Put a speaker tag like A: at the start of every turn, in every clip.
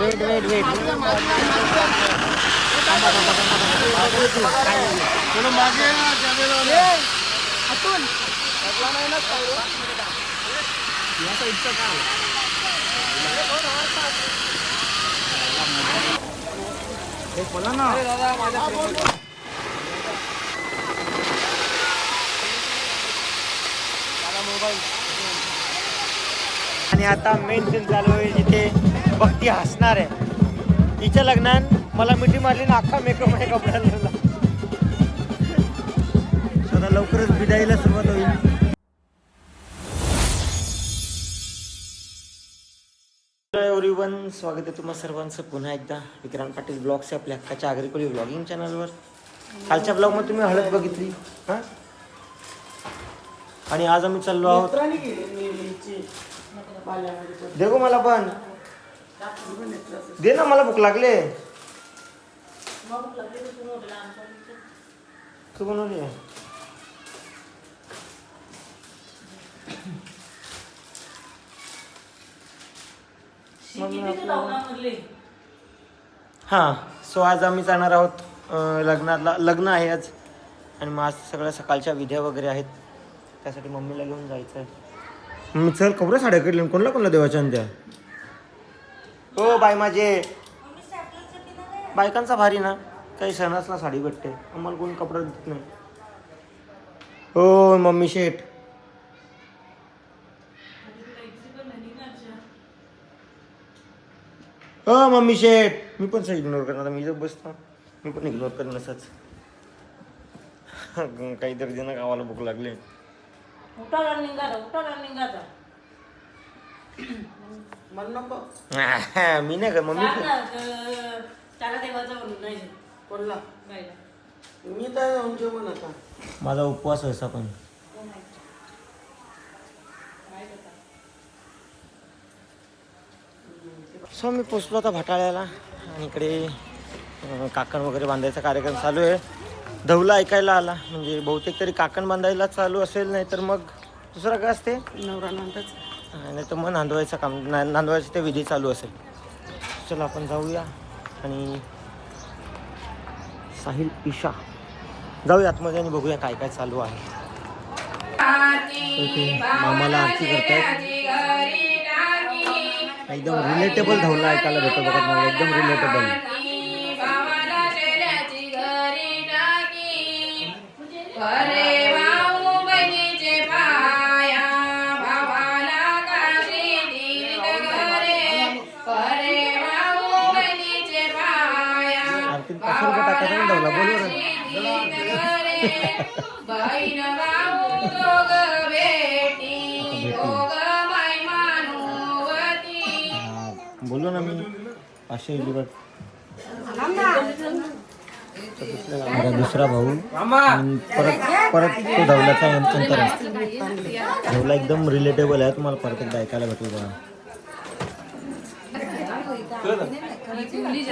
A: Weight weight weight बोला ना आणि आता मेन सीन चालू आहे जिथे भक्ती हसणार आहे. तिच्या लग्नात मला मिठी मारली ना अख्खा मेकअप माझ्या कपड्याला आता लवकरच बिदाईला सुरुवात होईल. एव्हरीवन स्वागत आहे तुम्हा सर्वांचं पुन्हा एकदा विक्रांत पाटील ब्लॉग्स आपल्या हक्काच्या आगरीकोली ब्लॉगिंग चॅनलवर कालच्या ब्लॉगमध्ये तुम्ही हळद बघितली हां? आणि आज आम्ही चाललो आहोत दे गो मला पण. दे ना मला भूक लागले. तू बनवली आहे. हां सो आज आम्ही जाणार आहोत अं, लग्नाला लग्न आहे आज. आणि मग आज सगळ्या सकाळच्या विद्या वगैरे आहेत. त्यासाठी मम्मीला घेऊन जायचं आहे मम्मी चल कपडे साड्या कडले कोणला कोणला देवाच्या त्या हो बाय माझे. बायकांचा भारी ना. काही सणासला साडी भेटते. आम्हाला कोण कपडा देत नाही. हो मम्मी शेठ. हो मम्मी शेठ. मी पण सही इग्नोर करणार मी जर बसतो मी पण इग्नोर करणार असंच. काहीतरी जण गावाला भूक लागले.
B: उठा रनिंग उठा उठा
A: मी नाही का मम्मी
B: चाल ना, अं, त्याला देवाचा म्हणून नाही.
C: कोणला?
B: गायला.
C: मी तर जाऊन जेवण आता.
A: माझा उपवास व्हायचा पण सो मी पोचलो आता भटाळ्याला. आणि इकडे अं, काकण वगैरे बांधायचा कार्यक्रम चालू आहे. धवला ऐकायला आला. म्हणजे बहुतेक तरी काकण बांधायला चालू असेल नाही तर मग दुसरं काय असते?
C: नवरा नंतर
A: नाही तर मग नांदवायचं काम ना- नांदवायचं ते विधी चालू असेल. चला आपण जाऊया आणि साहिल ईशा जाऊया आतमध्ये आणि बघूया काय काय चालू आहे. मामाला आरती करतायत. एकदम रिलेटेबल धवला ऐकायला भेटतो बघा मला एकदम रिलेटेबल
D: अरे बहीण भाऊ दोघ बेटी दोघ माय
A: बोललो ना मी पाचशे दुसरा भाऊ. आणि परत परत तो धवलाचा यंत्र धवला एकदम रिलेटेबल आहे. तुम्हाला परत एकदा ऐकायला भेटेल बघा.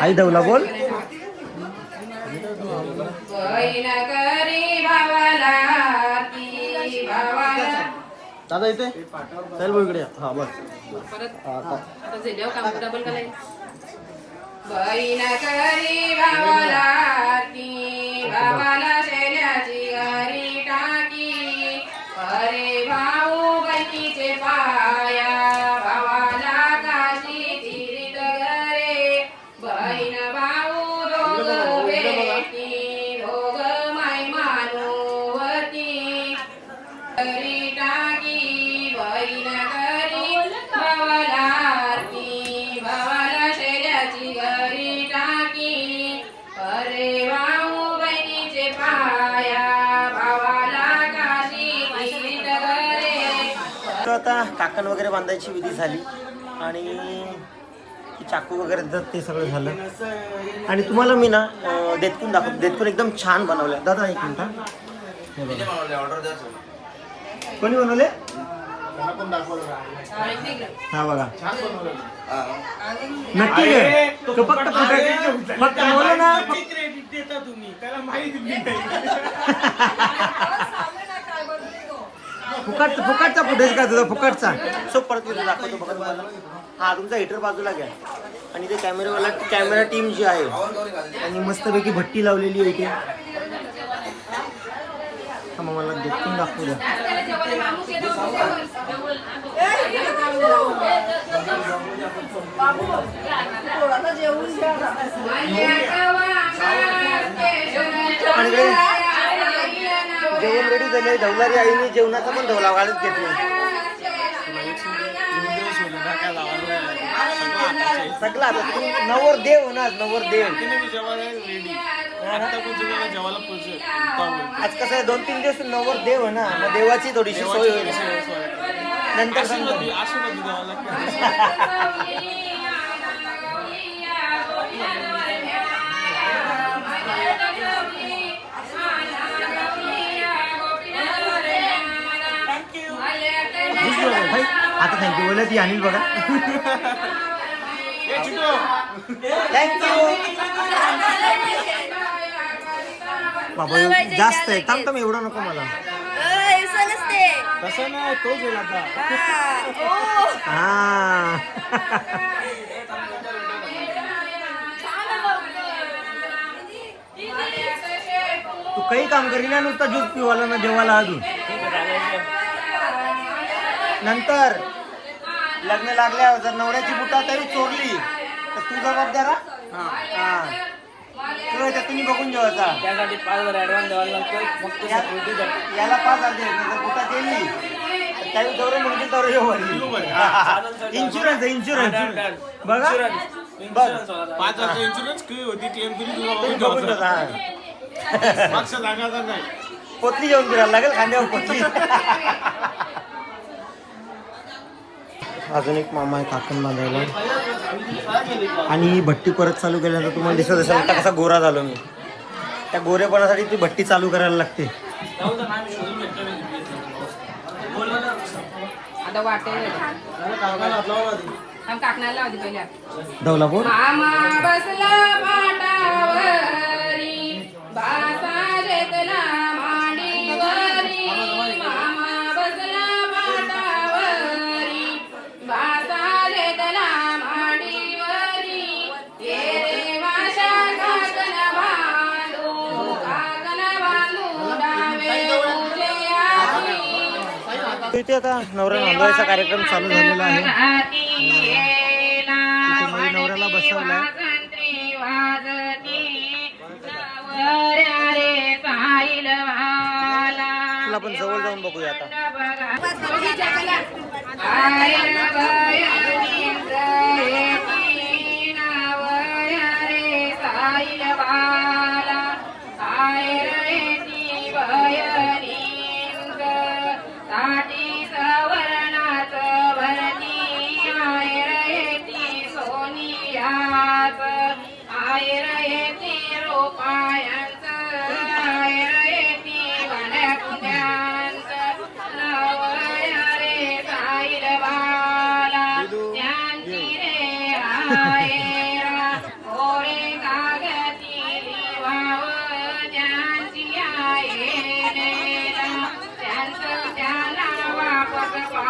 A: आई धवला बोल
D: बहीण करी भावाला ती भावाला
C: दादा इथे? चल भाऊ इकडे हा बस.
D: बहीण करी भावाला ती भावाला शेल्याची घरी टाकी. अरे भाऊ बहिणीचे पाया
A: काकण वगैरे बांधायची विधी झाली. आणि चाकू वगैरे ते सगळं झालं. आणि तुम्हाला मी ना देतकून दाखवतो देतकून एकदम छान बनवलं दादा एक मिनिट. कोणी बनवले हा बघा. नक्की फक्त फक्त बोला ना फुकट फुकटचा फुटेज का तुझा फुकटचा सो परत मी तुला दाखवतो बघा तुम्हाला हा तुमचा हिटर बाजूला घ्या आणि ते कॅमेरावाला कॅमेरा टीम जी आहे आणि मस्तपैकी भट्टी लावलेली आहे इथे हा मग मला देखील दाखवू द्या आणि जेवण रेडी झाले. धवलारी आईने जेवणाचा पण धवला घालत घेतला. सगळं आता तू नवर देव होणार नवर देव. आज कसं आहे दोन तीन दिवस नवर देव ना मग देवाची थोडीशी सोय होईल. नंतर भाई, आता थँक्यू बोला ती अनिल बघा. बाबा जास्त आहे. थांब थांब एवढं नको मला.
C: तसं नाही
A: हा तू काही काम करी ना नुसता ज्यूस पिवाला ना जेवायला अजून. नंतर लग्न लागल्यावर जर नवऱ्याची बुटा तरी चोरली तर तू जबाबदार हा? हा. तुला तुम्ही बघून जेवायचा
C: त्यासाठी पाच हजार ऍडव्हान्स द्यावा लागतो फक्त security
A: याला पाच हजार द्यायचे जर बुटा केली तर त्यावेळी दौरे म्हणतील दौरे येऊ इन्शुरन्स इन्शुरन्स बघा. बघ.
E: पाच हजार इन्शुरन्स किती होती क्लेम केली तुला
A: तुम्ही
E: बघून
A: बघून
E: ठेवायचा.
A: ठेवा.
E: मागचं सांगायचं नाही.
A: पोतली घेऊन फिरायला लागेल खांद्यावर पोतली. अजून एक मामा आहे काकण बांधायला. आणि ही भट्टी परत चालू केल्यानंतर तुम्हाला दिसत असेल आता कसा गोरा झालो मी. त्या गोरेपणासाठी ती भट्टी चालू करायला लागते. धवलापूर इथे आता नवरा नांदवायचा कार्यक्रम चालू झालेला आहे. नवऱ्याला बसवलाय. चला आपण जवळ जाऊन बघूया आता.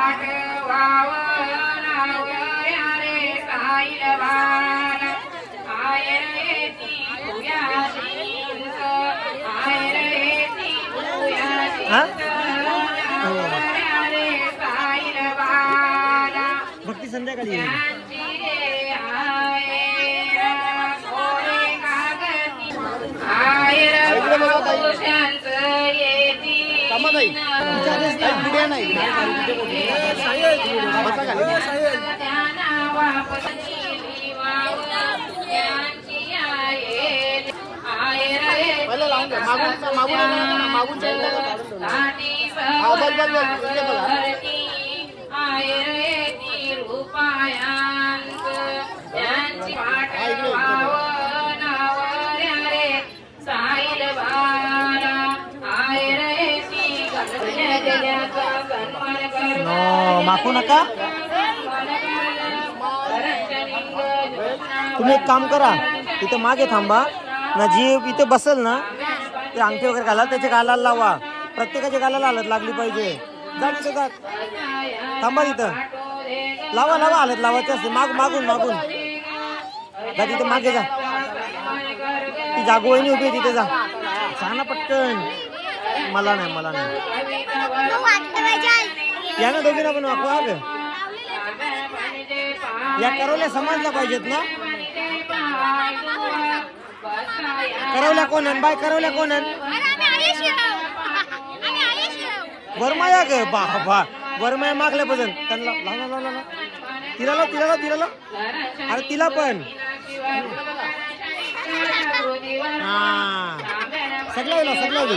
D: वापस पाठवाव नवया रे साईल बाला आयर येती तुयाशींच आयर येती
A: हा?
D: तुयाशींच नवया रे साईल बाला
A: भक्ती संध्याकाळी
D: रे आयरा ओळे कागती आयर नाही. येती नाही. वापस लिवावं, त्यांची आये- आयर येती साठी त्यांची
A: नो, माफू नका. तुम्ही एक काम करा इथं मागे थांबा. ना जी इथे बसल ना ते अंगठी वगैरे घाला त्याच्या गालाला लावा. प्रत्येकाच्या गालाला हालत लागली पाहिजे. जा तिथं जा. थांबा तिथं लावा लावा हालत लावायचं असते. माग मागून मागून. जा तिथं मागे जा. ती जागोही उभी तिथे जा. सांग ना पटकन. मला नाही मला नाही. या ना दोघींना पण वाकवा ग. या करवल्या समजल्या पाहिजेत ना. करवल्या कोण आहे बाय करवल्या कोण आहे वरमाया ग बा बा वरमाया त्यांना लाव लाव लाव तिला लाव तिला लाव तिला लाव अरे तिला पण. हा. सगळं लाव सगळं लाव.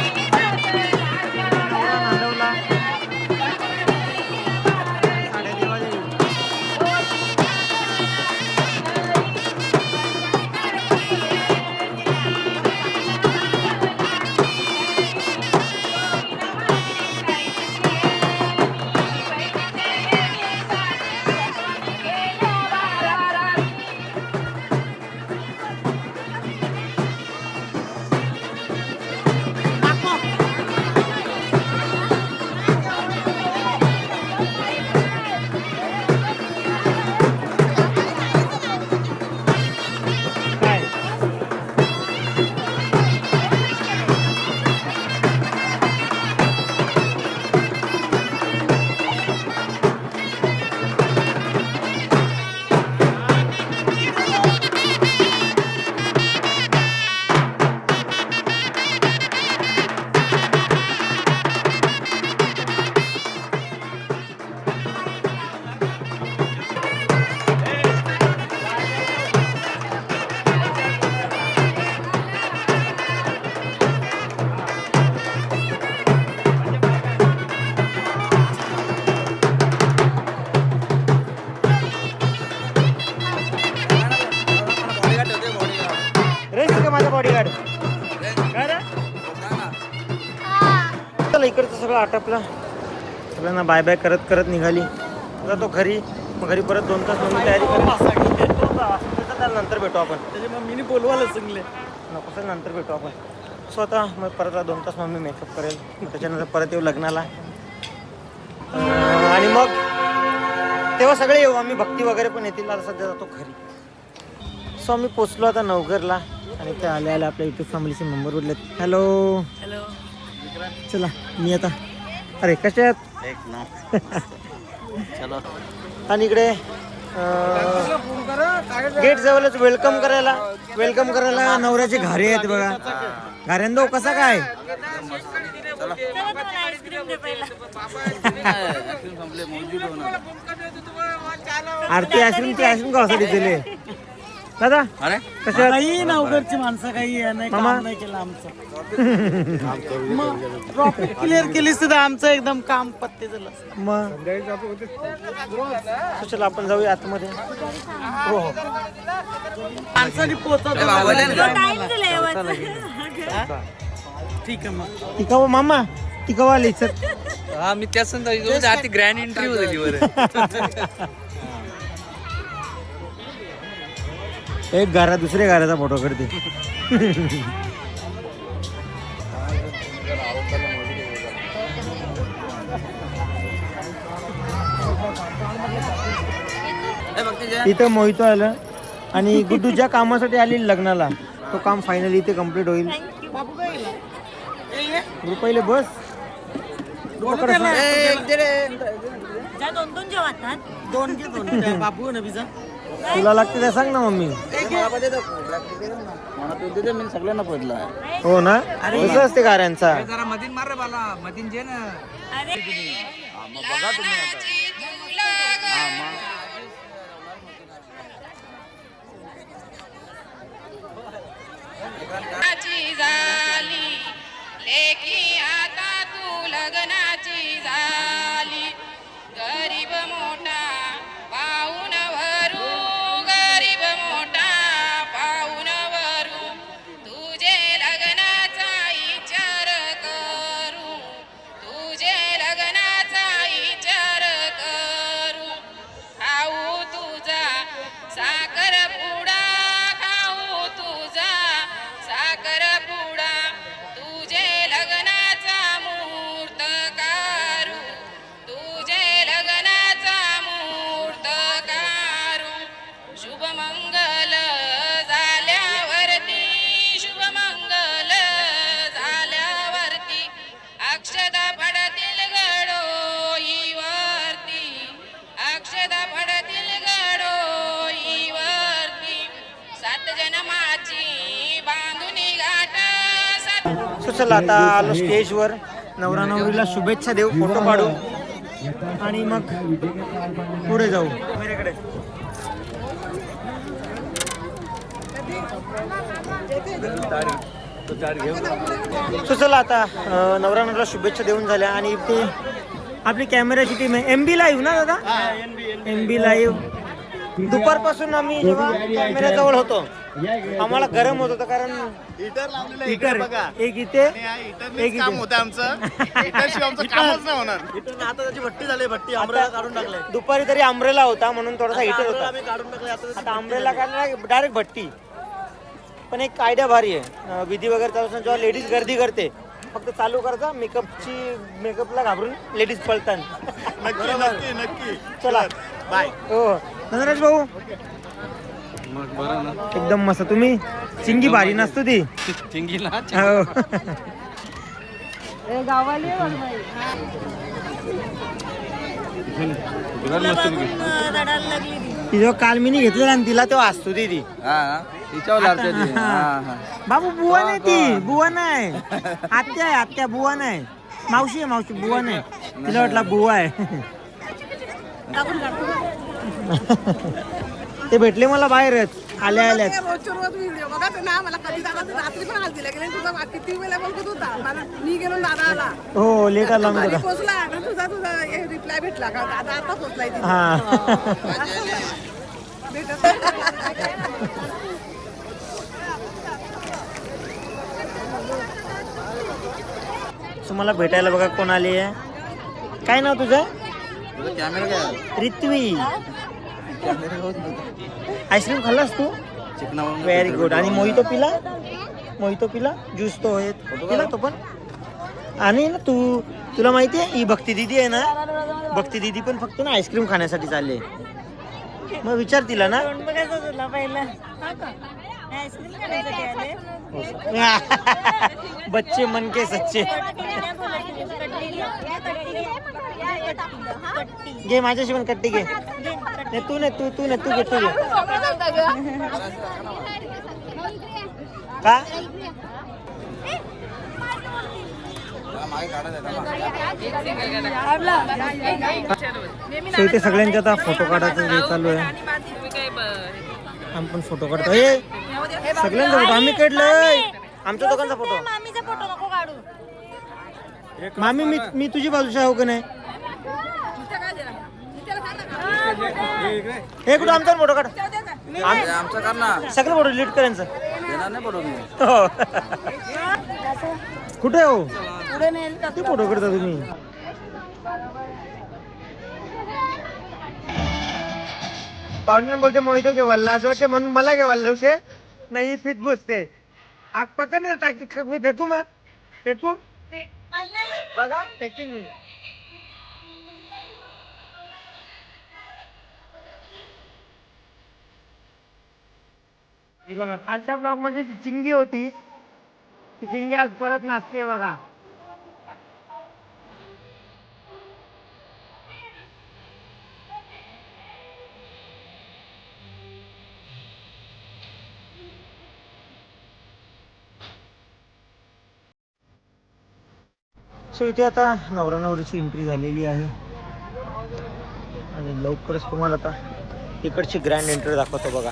A: आटपलं. सगळ्यांना बाय बाय करत करत निघाली. आता तो घरी मग घरी परत दोन तास मम्मी तयारी करत. नंतर भेटू आपण.
C: त्याच्या मम्मीने बोलवायला सांगले
A: नको सर नंतर भेटू आपण. स्वतः मग परत दोन तास मम्मी मेकअप करेल. त्याच्यानंतर परत येऊ लग्नाला. आणि मग तेव्हा सगळे येऊ. आम्ही भक्ती वगैरे पण येतील. आता सध्या जातो घरी. सो आम्ही पोचलो आता नवघरला आणि ते आले आले आपल्या युट्यूब फॅमिलीचे मेंबर उरलेत हॅलो
C: हॅलो
A: चला मी आता अरे कसे आहेत
C: चलो.
A: आणि इकडे गेट जवळच वेलकम करायला. वेलकम करायला नवऱ्याचे घारे आहेत बघा. घाऱ्यांदो कसा काय? आरती आईस्क्रीम ती आईस्क्रीम खावासाठी दिले. दादा
C: अरे.
A: कशा
C: काही नवघरची माणसं काही हे नाही
A: मामा?
C: काम नाही केलं आमचं. ट्रॉफिक क्लिअर केलीस तर आमचं एकदम काम पत्ते झालं. असतं.
A: मग? चला आपण जाऊया आतमध्ये. हो हो.
C: माणसाने पोहोचवतो ठीक आहे मग.
A: ती कवा मामा? ती कवा आली सर.
F: हा मी त्याच आधी ग्रँड इंटरव्ह्यू झाली बरं
A: एक घरा दुसऱ्या घराचा फोटो करते. इथं मोहितो आलं आणि गुड्डू ज्या कामासाठी आली लग्नाला. तो काम फायनली इथे कंप्लीट होईल. पहिले बस.
C: दोन दोन. त्या बाबू ना बिजा
A: तुला लागते ते सांग ना मम्मी.
C: मी सगळ्यांना पडला
A: हो ना? कसं असते गाऱ्यांचा?
F: जरा मधीन मार रे बाला मधीन जे ना
D: लग्नाची झाली
A: चला आता आलो स्टेजवर. नवरा नवरीला शुभेच्छा देऊ फोटो काढू. आणि मग पुढे जाऊ. मेरेकडे So चला आता नवरा नवरीला शुभेच्छा देऊन झाल्या. आणि ते आपली कॅमेऱ्याची टीम आहे. एम बी लाईव्ह ना दादा? एम बी लाईव्ह दुपारपासून आम्ही जेव्हा कॅमेऱ्याजवळ होतो आम्हाला गरम होत होतं कारण
E: हिटर लावलेलं
A: हिटर एक इथे एक
E: काम होतं आमचं. हिटरशिवाय आमचं कामच नाही होणार.
C: आता त्याची भट्टी झाली भट्टी आंब्रेला काढून टाकले.
A: दुपारी तरी आंब्रेला होता म्हणून थोडासा हिटर होता.
C: आम्ही काढून टाकले आता
A: आंब्रेला काढला डायरेक्ट भट्टी. पण एक आयडिया भारी आहे. विधी वगैरे चालू असताना जेव्हा लेडीज गर्दी करते फक्त चालू करायचा मेकअपची मेकअपला घाबरून लेडीज पळतात.
E: नक्की नक्की नक्की.
A: चला.
E: बाय
A: हो. धनराज भाऊ. एकदम मस्त. तुम्ही? चिंगी भारी नसतो ती.
F: चिंगीला
A: हो. ती. जेव्हा काल मी घेतलेला ना तिला तेव्हा असतो ती ती.
F: तिच्यावर लागते ती. हा, हा.
A: बाबू बुवा नाही ती. बुवा नाही. आत्या आहे आत्या बुवा नाही. मावशी आहे मावशी बुवा नाही. तिला वाटला बुवा आहे. ते भेटले मला बाहेरच. आल्या आल्याच
G: रोजच्या रोज व्हिडिओ बघा ते ना मला कधी दादा तू रात्री पण आज दिला गेले तुझा वा- किती वेळा बोलत होता? मला मी गेलो आणि दादा आला
A: हो लेट आला मी
G: घरी ना तुझा तुझा रिप्लाय भेटला का? दादा आता पोचलाय तिथे.
A: हा.
G: भेटत.
A: तुम्हाला भेटायला बघा कोण आली आहे. काय नाव तुझा?
F: कॅमेरा काय
A: रित्वी. आईस्क्रीम खाल्लास तू?
F: चिकना
A: व्हेरी गुड आणि मोहितो पिला? मोहितो पिला? ज्यूस तो आहे. पिला तो पण? आणि ना तू तुला माहिती आहे ही भक्ती दिदी आहे ना? भक्ती दिदी पण फक्त ना आईस्क्रीम खाण्यासाठी चालले मग विचार तिला ना. बच्चे मन के सच्चे. घे माझ्याशी पण कट्टी घे. नाही तू नाही तू तू नाही तू घे तू घे. का? इथे सगळ्यांचे आता फोटो काढायचं हे चालू आहे. आम्ही पण फोटो काढतो. हे सगळ्यांचा फोटो आम्ही काढलोय. आमच्या दोघांचा फोटो
H: मामीचा फोटो नको काढू.
A: मामी मी मी तुझी बाजूची आहो का नाही? हे कुठं आमचा फोटो काढ.
F: आमचं कर ना.
A: सगळे फोटो डिलीट करायचं
F: देणार नाही पडू मी.
A: हो. कुठे हो? किती फोटो काढता तुम्ही. पाहुणे बोलते मोहितो घे वल्ला असं वाटते म्हणून मला घे वल्ला होते नाही फिट बसते. आग पकड ना टाकी मी भेटू मग. भेटू बघा टेकिंग बघा ब्लॉगमध्ये ती चिंगी होती ती चिंगी आज परत नाचते बघा. सो इथे आता नवरा नवरीची एंट्री झालेली आहे. आणि लवकरच तुम्हाला आता इकडची ग्रँड एंट्री दाखवतो बघा.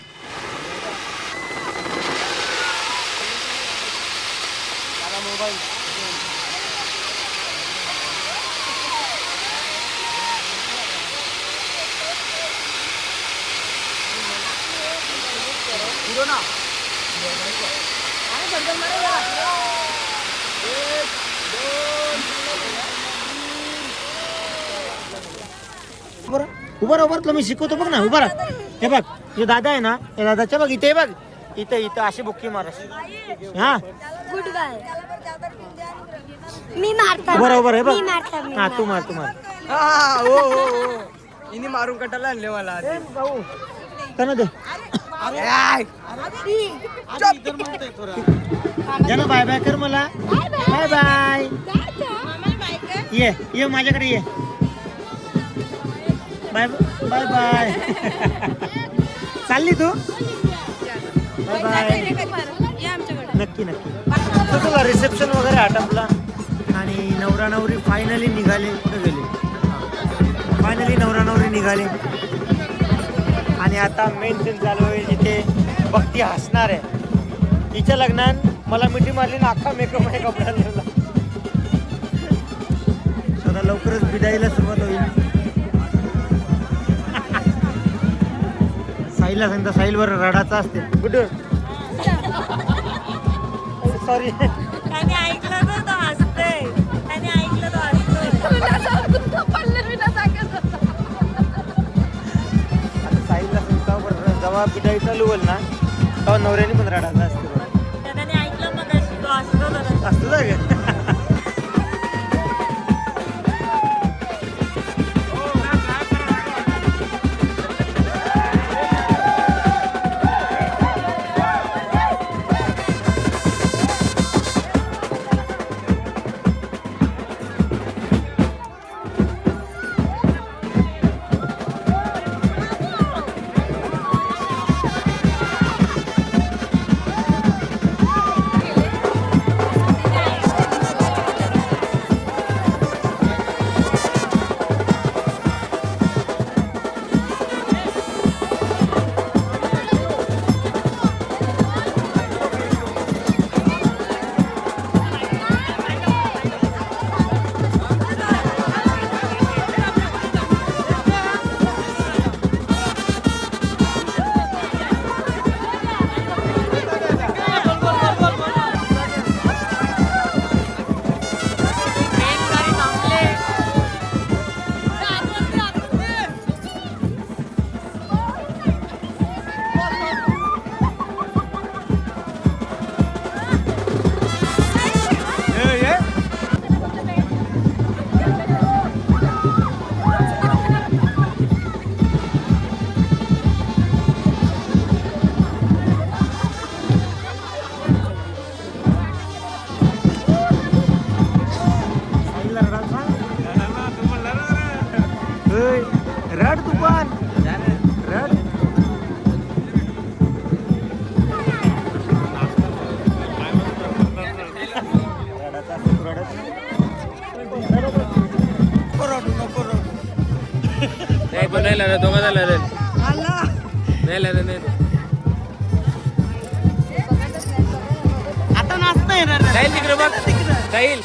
A: बरं उभा राहा, उभा राहा, तुला मी शिकवतो बघ ना उभा राहा. हे बघ हे दादा आहे ना हे दादाच्या बघ इथे बघ इथे इथं अशी बुक्की मार अशी. हा
H: मी मारता.
A: उभा राहा, हे
H: मी
A: बघ
H: मारता मी
A: हा तू मार तू मार.
C: हो हो हो हिने मारून कटाला आणले मला
A: भाऊ त्यांना दे. ज्यानं बाय बाय कर मला. Bye bye. ये ये माझ्याकडे ये. Bye bye bye. चालली तू? Bye bye. नक्की नक्की. तर तुला रिसेप्शन वगैरे आटपला. आणि नवरा नवरी फायनली निघाले. कुठे गेले? फायनली नवरा नवरी निघाले. आणि आता मेन सीन चालू आहे जिथे भक्ती हसणार आहे. तिच्या लग्नात मला मिठी मारली ना अख्खा मेकअप आहे कपड्याला आता लवकरच बिदाईला सुरुवात होईल. साईलला सांगता साईलवर रडाचा असते. गुड सॉरी
H: त्याने ऐकलं तर तो हसतोय. त्याने ऐकलं तो
A: आता सांगता बरं जेव्हा बिदाई चालू होईल ना तेव्हा नवऱ्याने पण रडाचा असते.
H: त्याने ऐकलं मग तो हसतो जरा
A: असतं ना
F: जाईल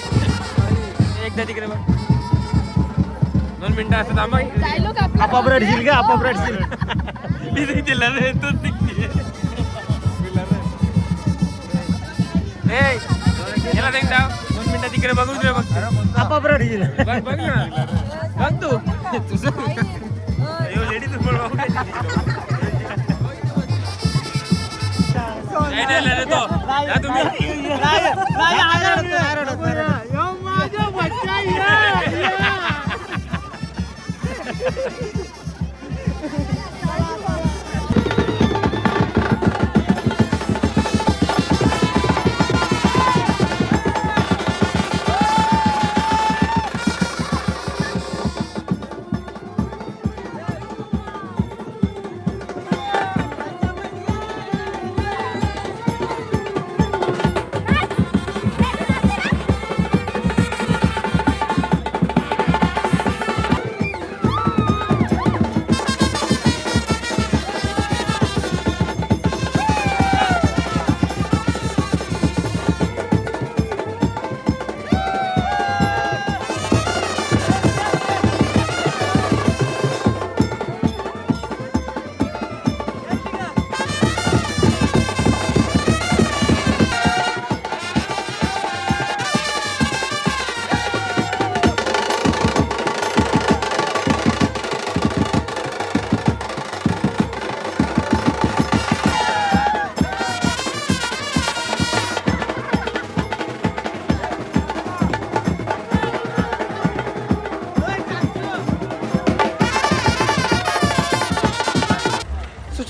F: एकदा तिकडे बघ. दोन मिनिटं असं थांबा.
A: आपाप रडशील का? आपाप रडशील
F: तिथे तिला रे तोच निघते. ए याला देख दाव दोन मिनिटं तिकडे बघून दे बघ
A: आपाप रडशील
F: बघ बघ ना. बघ तू. तुझं लेडी तू पण बघू नाही नाही, नाही, तो जा तुम्ही
A: नाही, नाही रडत, नाही रडत, नाही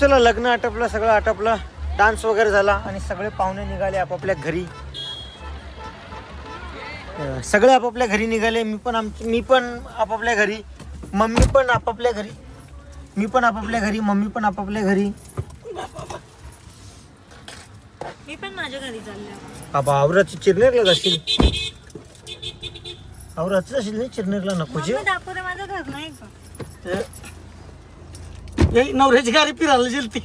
A: चला लग्न आटपलं सगळं आटपलं. डान्स वगैरे झाला आणि सगळे पाहुणे निघाले आपापल्या घरी. सगळे आपापल्या घरी निघाले. मी पण आम मी पण आपापल्या घरी. मम्मी पण आपापल्या घरी. मी पण आपापल्या घरी. मम्मी पण आपापल्या घरी.
H: मी पण माझ्या घरी चालले.
A: आवराची चिरनेरला जाशील. आवराच जाशील नाही चिरनेरला
H: मम्मी दाखवते माझं घर नाही का
C: नवऱ्याची गाडी फिरायला गेली ती